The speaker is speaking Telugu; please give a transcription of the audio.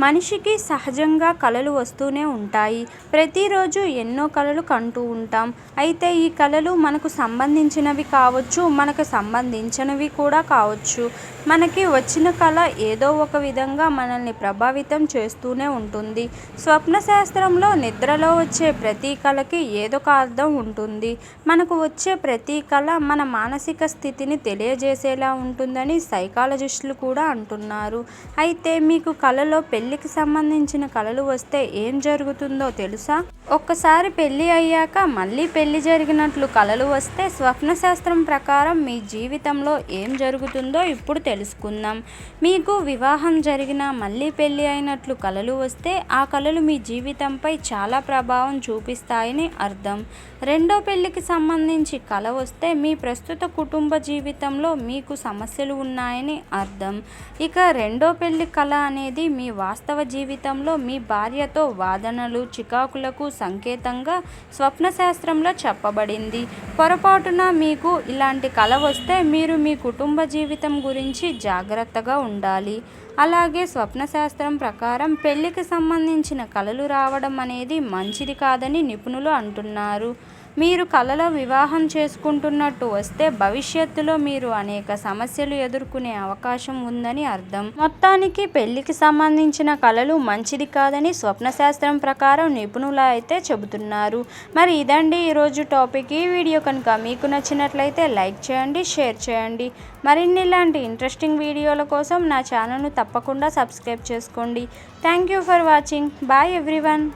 మనిషికి సహజంగా కళలు వస్తూనే ఉంటాయి. ప్రతిరోజు ఎన్నో కళలు కంటూ ఉంటాం. అయితే ఈ కళలు మనకు సంబంధించినవి కావచ్చు మనకు సంబంధించినవి కూడా కావచ్చు. మనకి వచ్చిన కళ ఏదో ఒక విధంగా మనల్ని ప్రభావితం చేస్తూనే ఉంటుంది. స్వప్న శాస్త్రంలో నిద్రలో వచ్చే ప్రతి కళకి ఏదో ఒక అర్థం ఉంటుంది. మనకు వచ్చే ప్రతి కళ మన మానసిక స్థితిని తెలియజేసేలా ఉంటుందని సైకాలజిస్టులు కూడా అంటున్నారు. అయితే మీకు కళలో పెళ్ళికి సంబంధించిన కళలు వస్తే ఏం జరుగుతుందో తెలుసా? ఒక్కసారి పెళ్ళి అయ్యాక మళ్ళీ పెళ్ళి జరిగినట్లు కళలు వస్తే స్వప్న శాస్త్రం ప్రకారం మీ జీవితంలో ఏం జరుగుతుందో ఇప్పుడు తెలుసుకుందాం. మీకు వివాహం జరిగిన మళ్ళీ పెళ్ళి అయినట్లు కళలు వస్తే ఆ కళలు మీ జీవితంపై చాలా ప్రభావం చూపిస్తాయని అర్థం. రెండో పెళ్ళికి సంబంధించి కళ వస్తే మీ ప్రస్తుత కుటుంబ జీవితంలో మీకు సమస్యలు ఉన్నాయని అర్థం. ఇక రెండో పెళ్ళి కళ అనేది మీ వాస్తవ జీవితంలో మీ భార్యతో వాదనలు చికాకులకు సంకేతంగా స్వప్న శాస్త్రంలో చెప్పబడింది. పొరపాటున మీకు ఇలాంటి కళ వస్తే మీరు మీ కుటుంబ జీవితం గురించి జాగ్రత్తగా ఉండాలి. అలాగే స్వప్న శాస్త్రం ప్రకారం పెళ్ళికి సంబంధించిన కళలు రావడం అనేది మంచిది కాదని నిపుణులు అంటున్నారు. మీరు కలలో వివాహం చేసుకుంటున్నట్టు వస్తే భవిష్యత్తులో మీరు అనేక సమస్యలు ఎదుర్కొనే అవకాశం ఉందని అర్థం. మొత్తానికి పెళ్ళికి సంబంధించిన కళలు మంచిది కాదని స్వప్న శాస్త్రం ప్రకారం నిపుణులు అయితే చెబుతున్నారు. మరి ఇదండి ఈరోజు టాపిక్. ఈ వీడియో కనుక మీకు నచ్చినట్లయితే లైక్ చేయండి షేర్ చేయండి. మరిన్ని ఇలాంటి ఇంట్రెస్టింగ్ వీడియోల కోసం నా ఛానల్ను తప్పకుండా సబ్స్క్రైబ్ చేసుకోండి. Thank you for watching. Bye everyone.